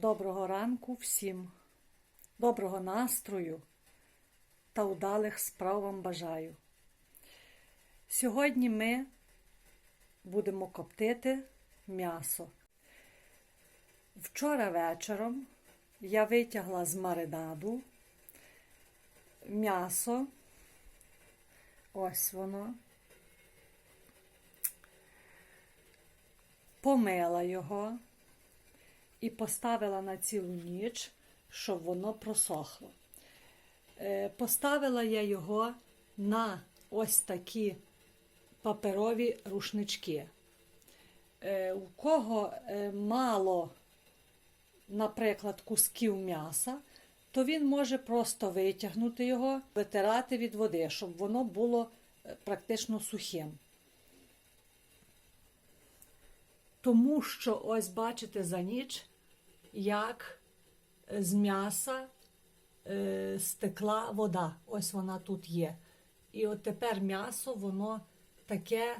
Доброго ранку всім, доброго настрою та удалих справ вам бажаю. Сьогодні ми будемо коптити м'ясо. Вчора вечором я витягла з маринаду м'ясо. Ось воно. Помила його і поставила на цілу ніч, щоб воно просохло. Е, Поставила я його на ось такі паперові рушнички. Е, У кого е, мало, наприклад, кусків м'яса, то він може просто витягнути його, витирати від води, щоб воно було практично сухим. Тому що, ось бачите, за ніч, як з м'яса е, стекла вода. Ось вона тут є. І от тепер м'ясо, воно таке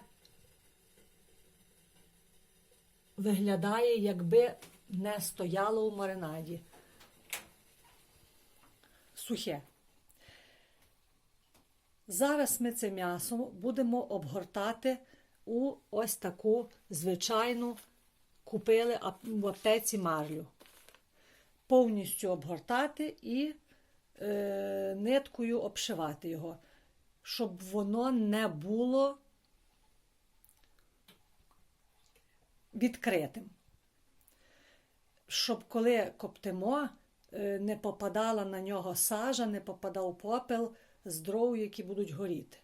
виглядає, якби не стояло у маринаді. Сухе. Зараз ми це м'ясо будемо обгортати у ось таку звичайну купили в аптеці марлю. Повністю обгортати і е, ниткою обшивати його, щоб воно не було відкритим. Щоб коли коптимо, е, не попадала на нього сажа, не попадав попел з дров, які будуть горіти.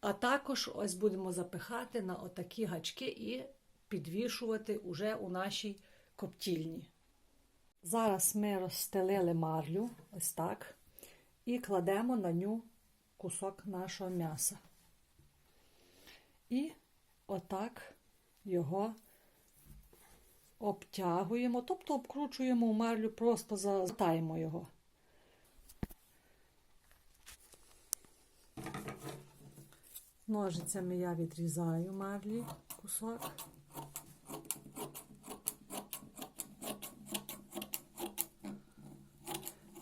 А також ось будемо запихати на отакі гачки і підвішувати уже у нашій коптільні. Зараз ми розстелили марлю, ось так, і кладемо на ню кусок нашого м'яса. І отак його обтягуємо, тобто обкручуємо в марлю, просто затаємо його. Ножицями я відрізаю марлі кусок.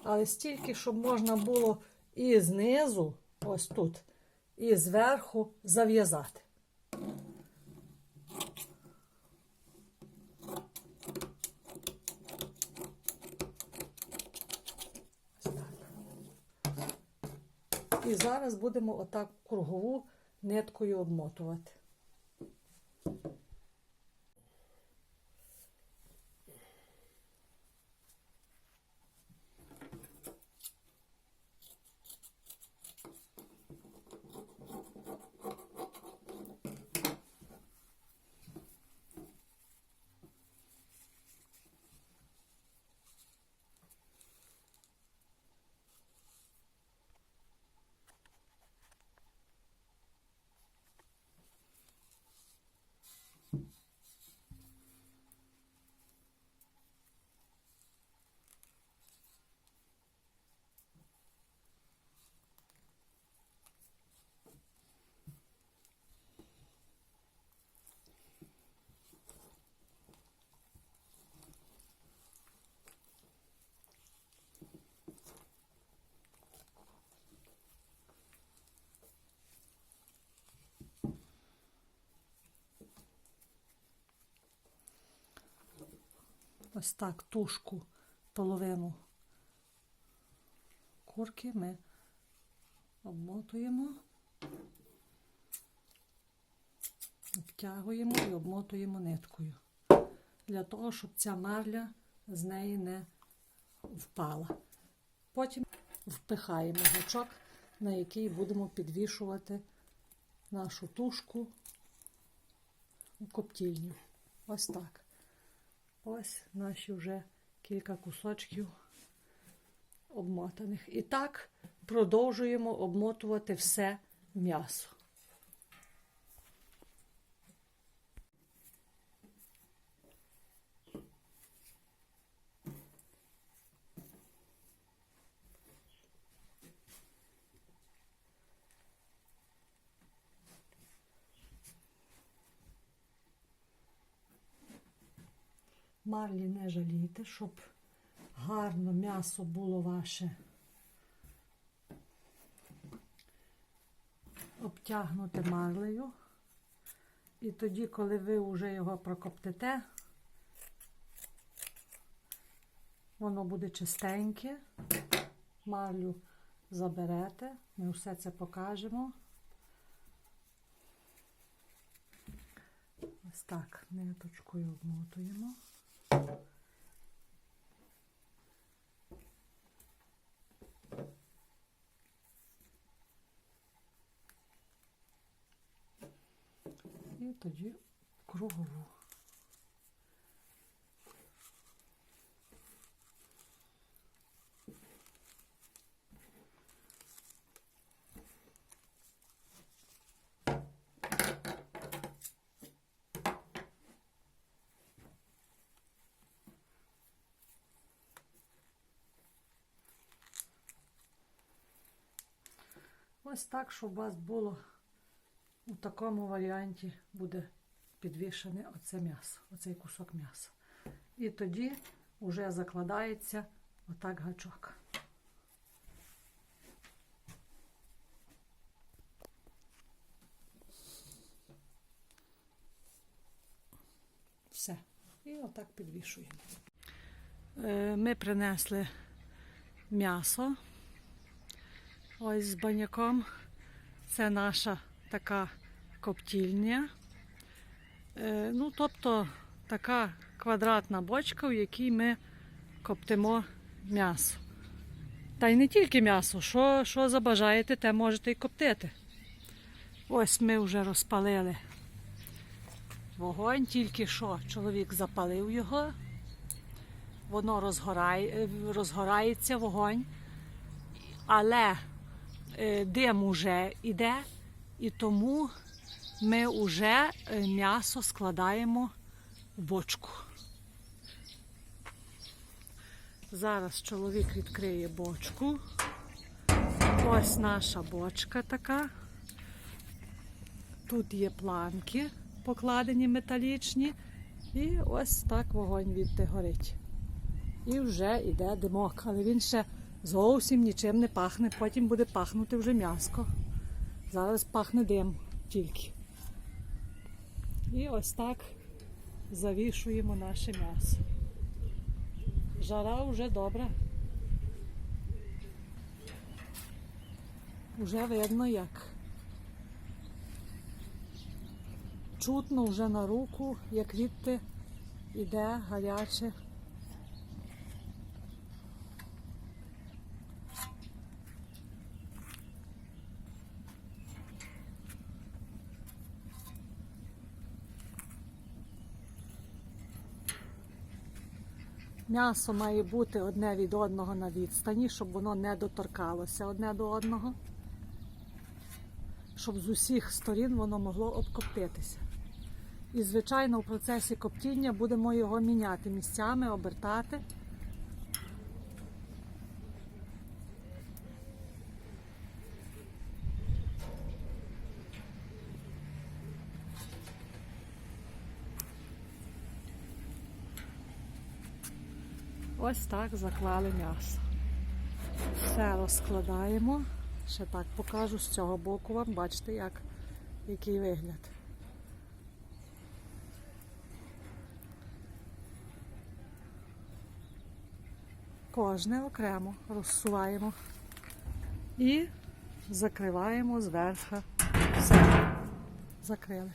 Але стільки, щоб можна було і знизу, ось тут, і зверху зав'язати. І зараз будемо отак кругову ниткою обмотувати. Ось так тушку половину курки ми обмотуємо, обтягуємо і обмотуємо ниткою. Для того, щоб ця марля з неї не впала. Потім впихаємо гачок, на який будемо підвішувати нашу тушку у коптільню. Ось так. Ось наші вже кілька кусочків обмотаних. І так продовжуємо обмотувати все м'ясо. Марлі не жалійте, щоб гарно м'ясо було ваше обтягнуте марлею. І тоді, коли ви вже його прокоптите, воно буде чистеньке. Марлю заберете, ми все це покажемо. Ось так ниточкою обмотуємо. І тоді кругову. Ось так, щоб у вас було у такому варіанті буде підвішене оце м'ясо, оцей кусок м'яса. І тоді вже закладається отак гачок. Все. І отак підвішуємо. Е, Ми принесли м'ясо. Ось з баняком. Це наша така коптільня. Е, ну, тобто така квадратна бочка, в якій ми коптимо м'ясо. Та й не тільки м'ясо, що, що забажаєте, те можете і коптити. Ось ми вже розпалили вогонь, тільки що чоловік запалив його, воно розгорає, розгорається вогонь, але дим уже йде, і тому ми вже е, м'ясо складаємо в бочку. Зараз чоловік відкриє бочку. Ось наша бочка така. Тут є планки покладені металічні. І ось так вогонь відти горить. І вже йде димок, але він ще зовсім нічим не пахне, потім буде пахнути вже м'яско. Зараз пахне дим тільки. І ось так завішуємо наше м'ясо. Жара вже добра. Уже видно як. Чутно вже на руку, як відти іде гаряче. М'ясо має бути одне від одного на відстані, щоб воно не доторкалося одне до одного, щоб з усіх сторін воно могло обкоптитися. І, звичайно, в процесі коптіння будемо його міняти місцями, обертати. Ось так заклали м'ясо. Все розкладаємо. Ще так покажу з цього боку вам, бачите, як, який вигляд. Кожне окремо розсуваємо і закриваємо зверху. Все. Закрили.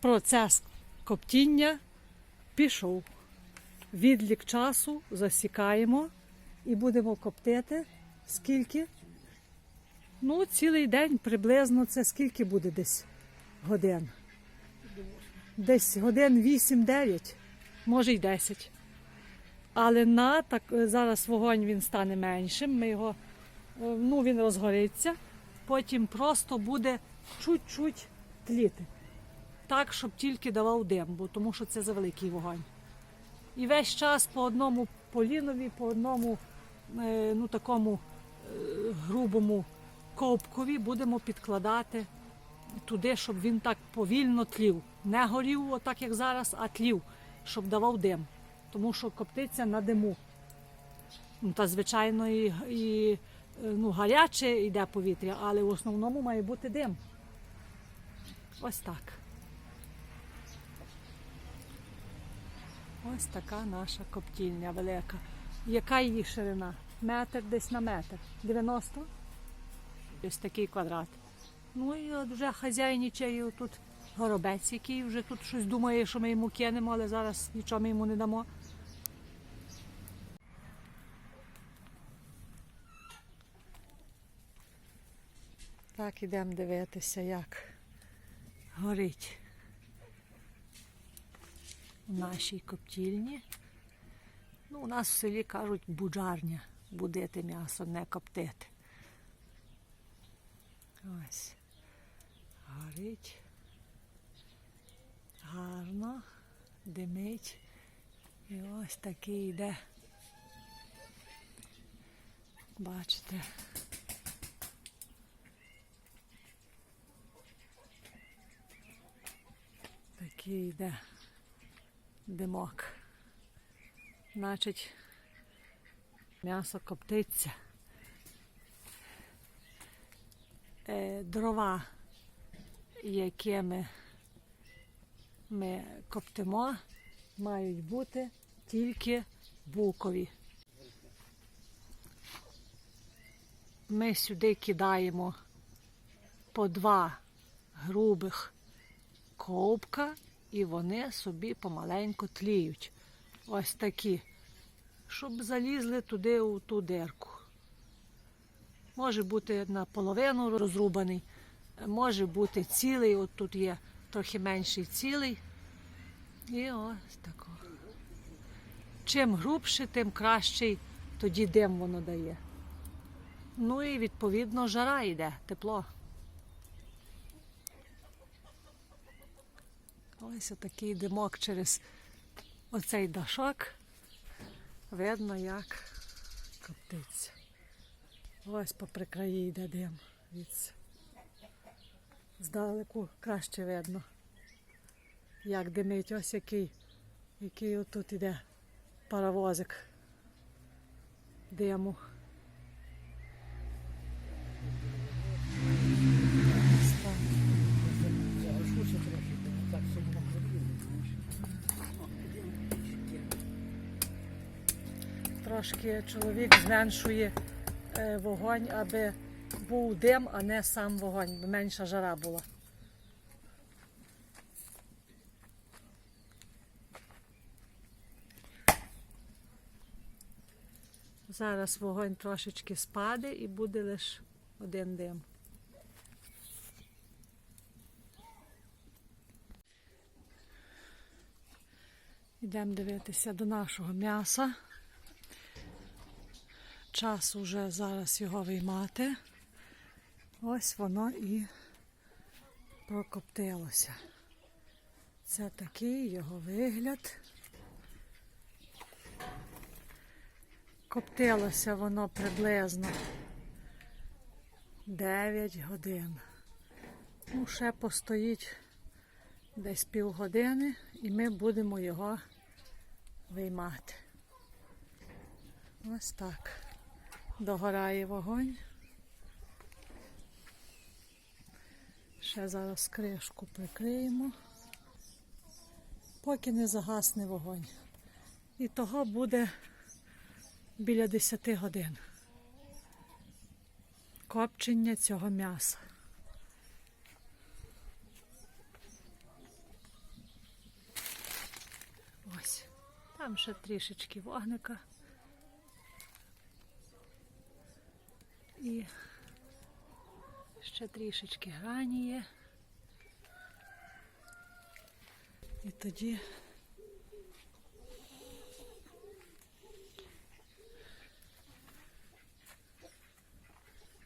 Процес коптіння пішов. Відлік часу засікаємо і будемо коптити скільки? Ну, цілий день приблизно це скільки буде десь годин? Десь годин 8-9, може й 10. Але на так зараз вогонь він стане меншим. Ми його е, ну він розгориться, потім просто буде чуть-чуть тліти. Так, щоб тільки давав дим, бо тому що це за великий вогонь. І весь час по одному полінові, по одному е, ну, такому е, грубому ковбкові будемо підкладати туди, щоб він так повільно тлів. Не горів, отак як зараз, а тлів. щоб давав дим, тому що коптиться на диму. Ну, та, звичайно, і, і е, ну, гаряче йде повітря, але в основному має бути дим. Ось так. Ось така наша коптільня велика. Яка її ширина? Метр десь на метр. 90? Ось такий квадрат. Ну і от вже хазяйничає тут горобець, який вже тут щось думає, що ми йому кинемо, але зараз нічого ми йому не дамо. Так, ідемо дивитися, як горить у нашій коптільні. Ну, у нас в селі кажуть буджарня, будити м'ясо, не коптити. Ось. Горить. Гарно, димить. І ось такий йде. Бачите. Такий йде димок. Значить, м'ясо коптиться. Е, дрова, якими ми коптимо, мають бути тільки букові. Ми сюди кидаємо по два грубих ковбка, і вони собі помаленьку тліють. Ось такі, щоб залізли туди у ту дирку. Може бути наполовину розрубаний, може бути цілий, от тут є трохи менший цілий. І ось тако. Чим грубше, тим кращий тоді дим воно дає. Ну і відповідно жара йде, тепло. Ось такий димок через оцей дашок. Видно, як коптиться. Ось попри краї йде дим. Звідси. Здалеку краще видно, як димить. Ось який, який отут іде паровозик диму. Трошки чоловік зменшує е, вогонь, аби був дим, а не сам вогонь, бо менша жара була. Зараз вогонь трошечки спаде і буде лише один дим. Йдемо дивитися до нашого м'яса. Час уже зараз його виймати. Ось воно і прокоптилося. Це такий його вигляд. Коптилося воно приблизно 9 годин. Ну, ще постоїть десь півгодини і ми будемо його виймати. Ось так. Догорає вогонь. Ще зараз кришку прикриємо, поки не загасне вогонь. І того буде біля 10 годин. Копчення цього м'яса. Ось. Там ще трішечки вогника. І ще трішечки грані є. І тоді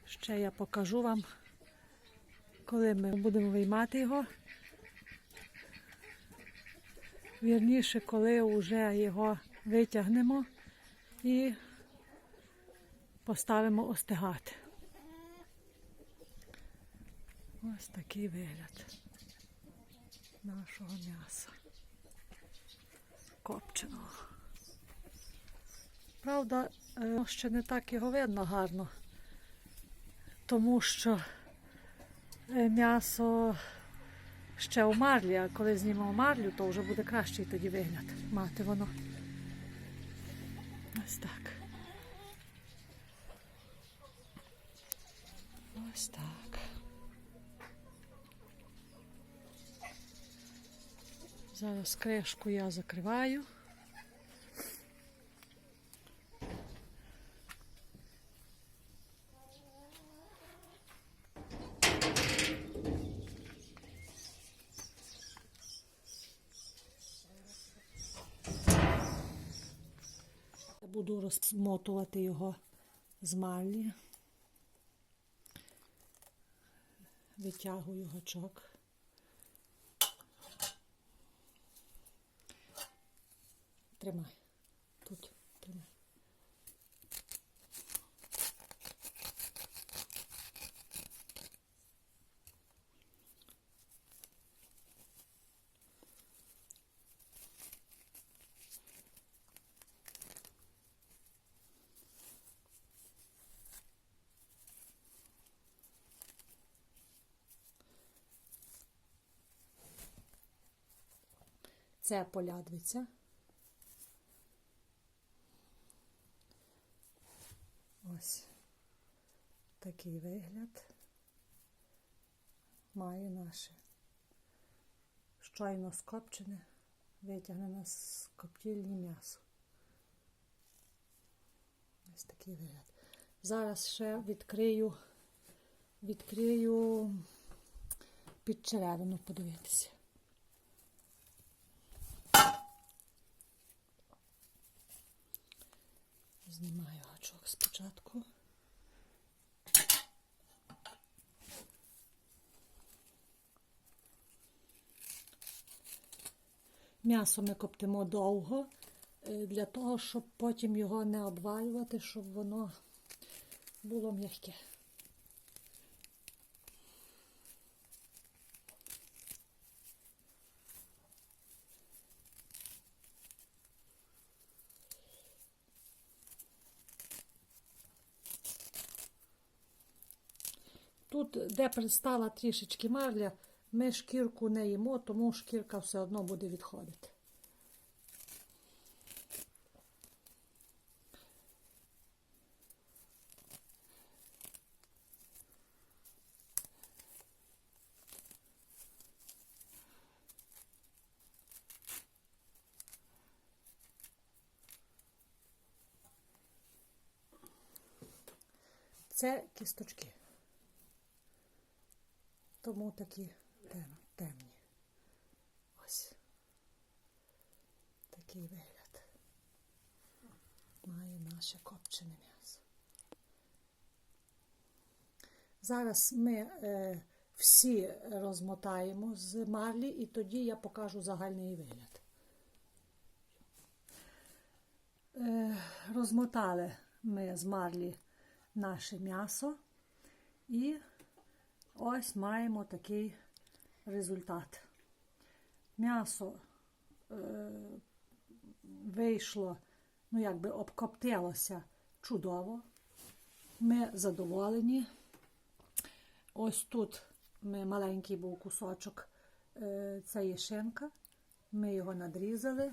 ще я покажу вам, коли ми будемо виймати його. Вірніше, коли вже його витягнемо і поставимо остигати. Ось такий вигляд нашого м'яса. копченого. Правда, е, ще не так його видно гарно, тому що е, м'ясо ще у марлі, а коли знімемо марлю, то вже буде кращий тоді вигляд мати воно. Ось так. Ось так. Зараз кришку я закриваю. Буду розмотувати його з марлі. Витягую гачок. Тримай. Тут тримай. Це полядвиця. Ось такий вигляд має наше щойно скопчене, витягнене з коптільні м'ясо. Ось такий вигляд. Зараз ще відкрию, відкрию під черевину подивитися. Знімаю гачок спочатку. М'ясо ми коптимо довго, е, для того, щоб потім його не обвалювати, щоб воно було м'яке. Тут, де пристала трішечки марля, ми шкірку не їмо, тому шкірка все одно буде відходити. Це кісточки. Тому такі тем, темні. Ось. Такий вигляд. Має наше копчене м'ясо. Зараз ми е, всі розмотаємо з марлі, і тоді я покажу загальний вигляд. Е, розмотали ми з марлі наше м'ясо і Ось маємо такий результат. М'ясо е, вийшло, ну якби обкоптилося чудово. Ми задоволені. Ось тут ми маленький був кусочок, е, це є. Ми його надрізали,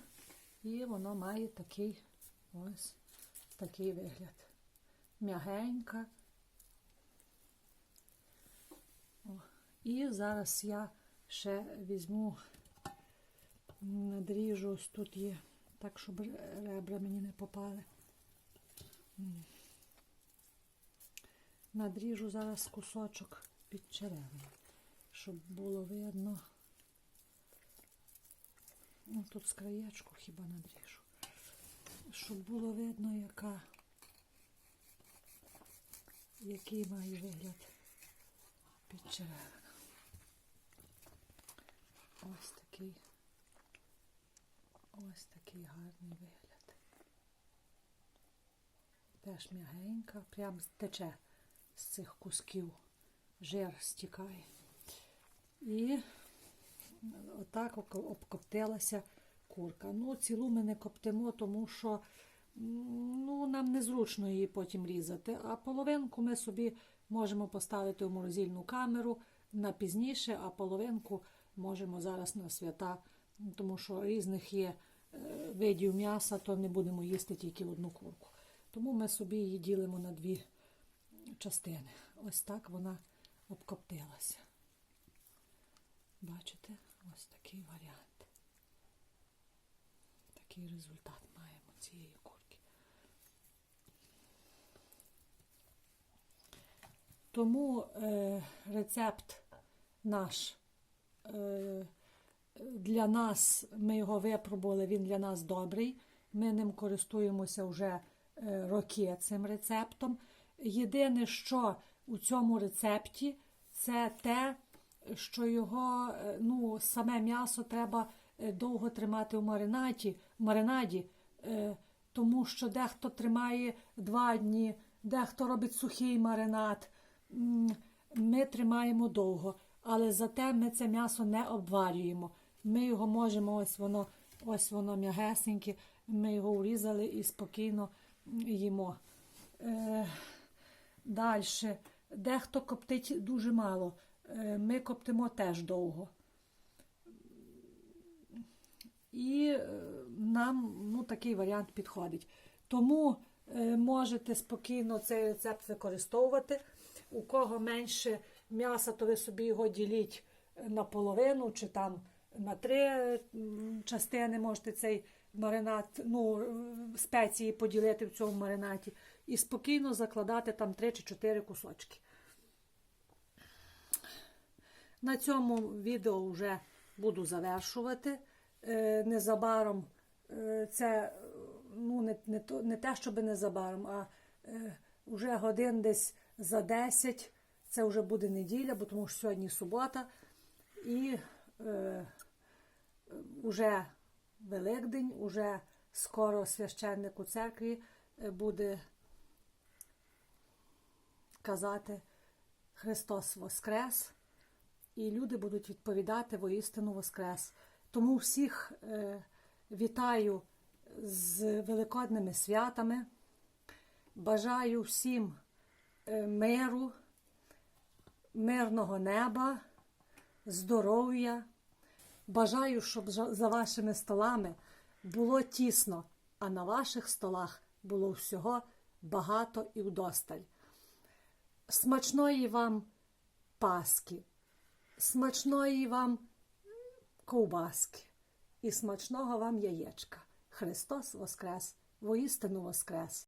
і воно має такий ось такий вигляд. М'ягенька. І зараз я ще візьму, надріжу, ось тут є, так, щоб ребра мені не попали. Надріжу зараз кусочок під черевою, щоб було видно. Ну, тут з краєчку хіба надріжу. Щоб було видно, яка, який має вигляд під черевою. Ось такий, ось такий гарний вигляд. Теж м'ягенька, прям тече з цих кусків, жир стікає. І отак обкоптилася курка. Ну, цілу ми не коптимо, тому що ну, нам незручно її потім різати. А половинку ми собі можемо поставити в морозильну камеру на пізніше, а половинку можемо зараз на свята, тому що різних є е, видів м'яса, то не будемо їсти тільки одну курку. Тому ми собі її ділимо на дві частини. Ось так вона обкоптилася. Бачите, ось такий варіант. Такий результат маємо цієї курки. Тому е, рецепт наш для нас, ми його випробували, він для нас добрий. Ми ним користуємося вже е, роки цим рецептом. Єдине, що у цьому рецепті, це те, що його, е, ну, саме м'ясо треба е, довго тримати в маринаді, маринаді е, тому що дехто тримає два дні, дехто робить сухий маринад. Ми тримаємо довго, але зате ми це м'ясо не обварюємо. Ми його можемо, ось воно, ось воно м'ягесеньке, ми його урізали і спокійно їмо. Е, Далі. Дехто коптить дуже мало. Е, Ми коптимо теж довго. І е, нам ну, такий варіант підходить. Тому е, можете спокійно цей рецепт використовувати. У кого менше м'яса, то ви собі його діліть на половину чи там на три частини можете цей маринад, ну, е, спеції поділити в цьому маринаді і спокійно закладати там 3 чи 4 кусочки. На цьому відео вже буду завершувати. Е, Незабаром е, це е, ну, не, не, не те, щоб незабаром, а е, вже годин десь за 10. Це вже буде неділя, бо тому що сьогодні субота. І е, Великдень, уже скоро священник у церкві е, буде казати Христос Воскрес, і люди будуть відповідати воістину Воскрес. Тому всіх е, вітаю з великодними святами. Бажаю всім е, миру, мирного неба, здоров'я. Бажаю, щоб за вашими столами було тісно, а на ваших столах було всього багато і вдосталь. Смачної вам паски, смачної вам ковбаски і смачного вам яєчка. Христос Воскрес! Воістину Воскрес!